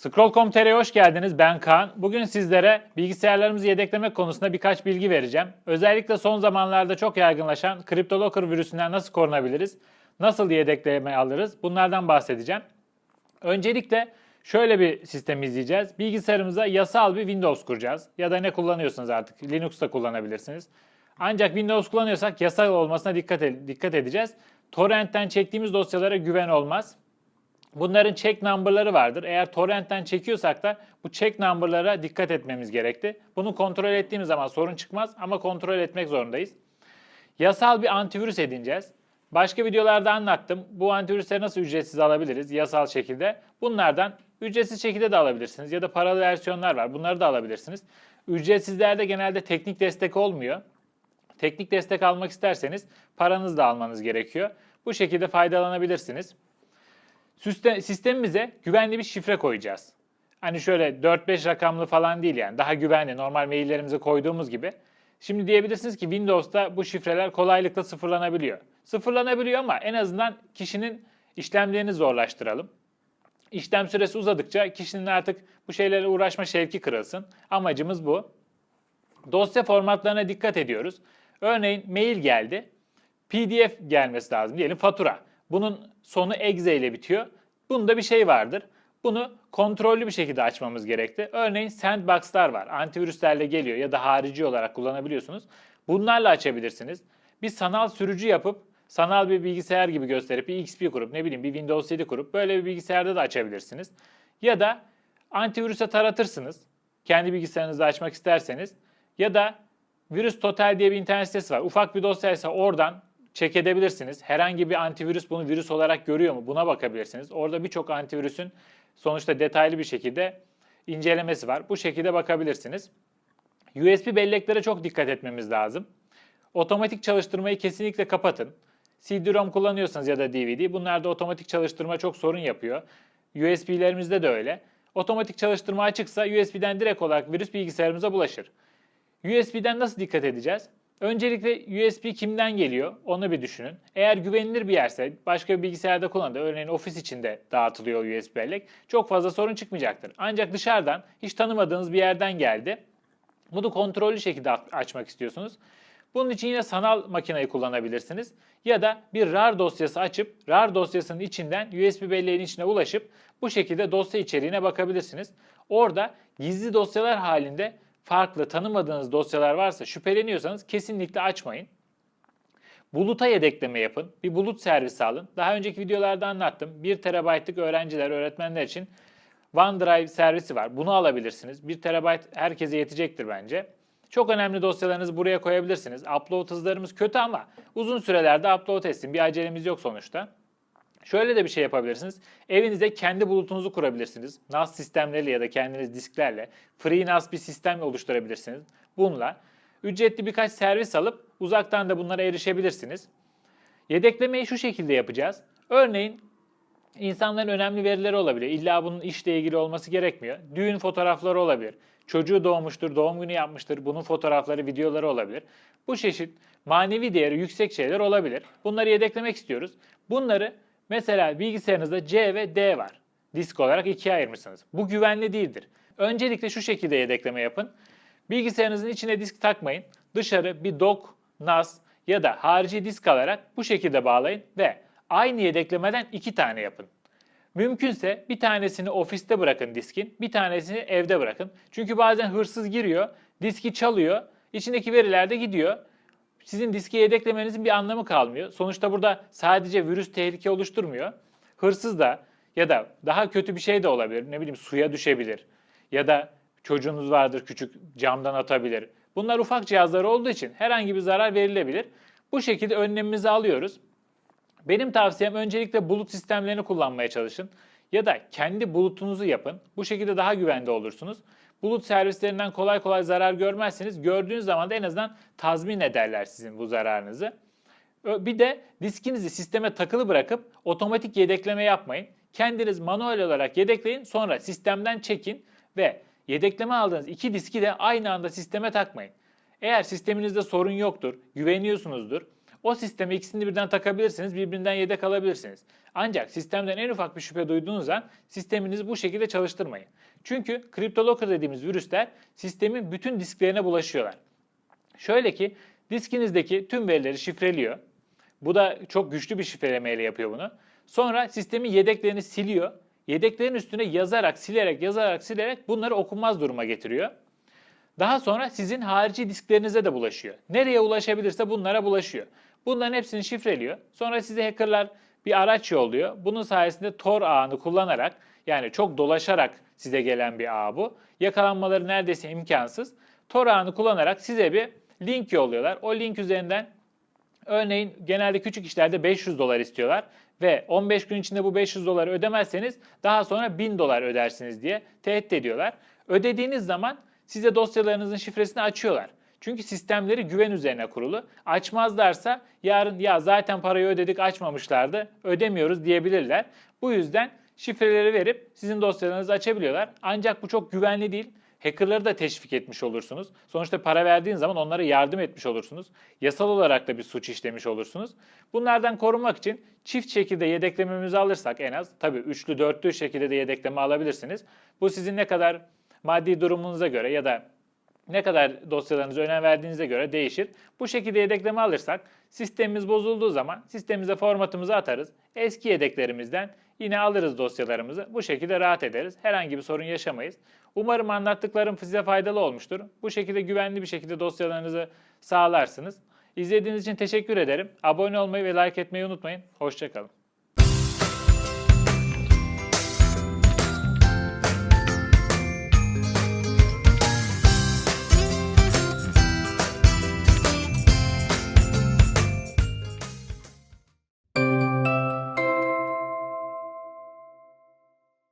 Scroll.com.tr'ye hoş geldiniz. Ben Kaan. Bugün sizlere bilgisayarlarımızı yedeklemek konusunda birkaç bilgi vereceğim. Özellikle son zamanlarda çok yaygınlaşan CryptoLocker virüsünden nasıl korunabiliriz? Nasıl yedekleme alırız? Bunlardan bahsedeceğim. Öncelikle şöyle bir sistem izleyeceğiz. Bilgisayarımıza yasal bir Windows kuracağız. Ya da ne kullanıyorsanız artık Linux'ta kullanabilirsiniz. Ancak Windows kullanıyorsak yasal olmasına dikkat, dikkat edeceğiz. Torrent'ten çektiğimiz dosyalara güven olmaz. Bunların check number'ları vardır. Eğer torrentten çekiyorsak da bu check number'lara dikkat etmemiz gerekti. Bunu kontrol ettiğimiz zaman sorun çıkmaz ama kontrol etmek zorundayız. Yasal bir antivirüs edineceğiz. Başka videolarda anlattım. Bu antivirüsleri nasıl ücretsiz alabiliriz yasal şekilde. Bunlardan ücretsiz şekilde de alabilirsiniz ya da paralı versiyonlar var. Bunları da alabilirsiniz. Ücretsizlerde genelde teknik destek olmuyor. Teknik destek almak isterseniz paranızı da almanız gerekiyor. Bu şekilde faydalanabilirsiniz. Sistemimize güvenli bir şifre koyacağız. Hani şöyle 4-5 rakamlı falan değil yani daha güvenli normal maillerimize koyduğumuz gibi. Şimdi diyebilirsiniz ki Windows'ta bu şifreler kolaylıkla sıfırlanabiliyor. Sıfırlanabiliyor ama en azından kişinin işlemlerini zorlaştıralım. İşlem süresi uzadıkça kişinin artık bu şeylerle uğraşma şevki kırılsın. Amacımız bu. Dosya formatlarına dikkat ediyoruz. Örneğin mail geldi. PDF gelmesi lazım. Diyelim fatura. Bunun sonu exe ile bitiyor. Bunda bir şey vardır. Bunu kontrollü bir şekilde açmamız gerekti. Örneğin sandbox'lar var. Antivirüslerle geliyor ya da harici olarak kullanabiliyorsunuz. Bunlarla açabilirsiniz. Bir sanal sürücü yapıp sanal bir bilgisayar gibi gösterip bir XP kurup ne bileyim bir Windows 7 kurup böyle bir bilgisayarda da açabilirsiniz. Ya da antivirüse taratırsınız. Kendi bilgisayarınızda açmak isterseniz. Ya da Virüs Total diye bir internet sitesi var. Ufak bir dosyaysa oradan check edebilirsiniz. Herhangi bir antivirüs bunu virüs olarak görüyor mu? Buna bakabilirsiniz. Orada birçok antivirüsün sonuçta detaylı bir şekilde incelemesi var. Bu şekilde bakabilirsiniz. USB belleklere çok dikkat etmemiz lazım. Otomatik çalıştırmayı kesinlikle kapatın. CD-ROM kullanıyorsanız ya da DVD bunlarda otomatik çalıştırma çok sorun yapıyor. USB'lerimizde de öyle. Otomatik çalıştırma açıksa USB'den direkt olarak virüs bilgisayarımıza bulaşır. USB'den nasıl dikkat edeceğiz? Öncelikle USB kimden geliyor onu bir düşünün. Eğer güvenilir bir yerse başka bir bilgisayarda kullanılıyor. Örneğin ofis içinde dağıtılıyor USB bellek. Çok fazla sorun çıkmayacaktır. Ancak dışarıdan hiç tanımadığınız bir yerden geldi. Bunu kontrollü şekilde açmak istiyorsunuz. Bunun için yine sanal makineyi kullanabilirsiniz. Ya da bir RAR dosyası açıp RAR dosyasının içinden USB belleğin içine ulaşıp bu şekilde dosya içeriğine bakabilirsiniz. Orada gizli dosyalar halinde farklı tanımadığınız dosyalar varsa şüpheleniyorsanız kesinlikle açmayın. Buluta yedekleme yapın. Bir bulut servisi alın. Daha önceki videolarda anlattım. 1 TB'lık öğrenciler, öğretmenler için OneDrive servisi var. Bunu alabilirsiniz. 1 TB herkese yetecektir bence. Çok önemli dosyalarınızı buraya koyabilirsiniz. Upload hızlarımız kötü ama uzun sürelerde upload etsin. Bir acelemiz yok sonuçta. Şöyle de bir şey yapabilirsiniz. Evinizde kendi bulutunuzu kurabilirsiniz. NAS sistemleriyle ya da kendiniz disklerle free NAS bir sistem oluşturabilirsiniz. Bununla ücretli birkaç servis alıp uzaktan da bunlara erişebilirsiniz. Yedeklemeyi şu şekilde yapacağız. Örneğin insanların önemli verileri olabilir. İlla bunun işle ilgili olması gerekmiyor. Düğün fotoğrafları olabilir. Çocuğu doğmuştur, doğum günü yapmıştır. Bunun fotoğrafları, videoları olabilir. Bu çeşit manevi değeri yüksek şeyler olabilir. Bunları yedeklemek istiyoruz. Bunları Mesela bilgisayarınızda C ve D var. Disk olarak ikiye ayırmışsınız. Bu güvenli değildir. Öncelikle şu şekilde yedekleme yapın. Bilgisayarınızın içine disk takmayın. Dışarı bir dock, NAS ya da harici disk alarak bu şekilde bağlayın ve aynı yedeklemeden iki tane yapın. Mümkünse bir tanesini ofiste bırakın diskin, bir tanesini evde bırakın. Çünkü bazen hırsız giriyor, diski çalıyor, içindeki veriler de gidiyor sizin diski yedeklemenizin bir anlamı kalmıyor. Sonuçta burada sadece virüs tehlike oluşturmuyor. Hırsız da ya da daha kötü bir şey de olabilir. Ne bileyim suya düşebilir. Ya da çocuğunuz vardır küçük camdan atabilir. Bunlar ufak cihazlar olduğu için herhangi bir zarar verilebilir. Bu şekilde önlemimizi alıyoruz. Benim tavsiyem öncelikle bulut sistemlerini kullanmaya çalışın. Ya da kendi bulutunuzu yapın. Bu şekilde daha güvende olursunuz. Bulut servislerinden kolay kolay zarar görmezseniz gördüğünüz zaman da en azından tazmin ederler sizin bu zararınızı. Bir de diskinizi sisteme takılı bırakıp otomatik yedekleme yapmayın. Kendiniz manuel olarak yedekleyin sonra sistemden çekin ve yedekleme aldığınız iki diski de aynı anda sisteme takmayın. Eğer sisteminizde sorun yoktur, güveniyorsunuzdur, O sisteme ikisini birden takabilirsiniz, birbirinden yedek alabilirsiniz. Ancak sistemden en ufak bir şüphe duyduğunuz an sisteminizi bu şekilde çalıştırmayın. Çünkü CryptoLocker dediğimiz virüsler sistemin bütün disklerine bulaşıyorlar. Şöyle ki diskinizdeki tüm verileri şifreliyor. Bu da çok güçlü bir şifrelemeyle yapıyor bunu. Sonra sistemin yedeklerini siliyor. Yedeklerin üstüne yazarak, silerek, yazarak, silerek bunları okunmaz duruma getiriyor. Daha sonra sizin harici disklerinize de bulaşıyor. Nereye ulaşabilirse bunlara bulaşıyor. Bunların hepsini şifreliyor. Sonra size hackerlar bir araç yolluyor. Bunun sayesinde Tor ağını kullanarak yani çok dolaşarak size gelen bir ağ bu. Yakalanmaları neredeyse imkansız. Tor ağını kullanarak size bir link yolluyorlar. O link üzerinden Örneğin genelde küçük işlerde 500 dolar istiyorlar ve 15 gün içinde bu 500 doları ödemezseniz daha sonra 1000 dolar ödersiniz diye tehdit ediyorlar. Ödediğiniz zaman size dosyalarınızın şifresini açıyorlar. Çünkü sistemleri güven üzerine kurulu. Açmazlarsa yarın ya zaten parayı ödedik açmamışlardı ödemiyoruz diyebilirler. Bu yüzden şifreleri verip sizin dosyalarınızı açabiliyorlar. Ancak bu çok güvenli değil. Hackerları da teşvik etmiş olursunuz. Sonuçta para verdiğin zaman onlara yardım etmiş olursunuz. Yasal olarak da bir suç işlemiş olursunuz. Bunlardan korunmak için çift şekilde yedeklememizi alırsak en az, tabii üçlü dörtlü şekilde de yedekleme alabilirsiniz. Bu sizin ne kadar maddi durumunuza göre ya da ne kadar dosyalarınıza önem verdiğinize göre değişir. Bu şekilde yedekleme alırsak sistemimiz bozulduğu zaman sistemimize formatımızı atarız. Eski yedeklerimizden yine alırız dosyalarımızı. Bu şekilde rahat ederiz. Herhangi bir sorun yaşamayız. Umarım anlattıklarım size faydalı olmuştur. Bu şekilde güvenli bir şekilde dosyalarınızı sağlarsınız. İzlediğiniz için teşekkür ederim. Abone olmayı ve like etmeyi unutmayın. Hoşçakalın.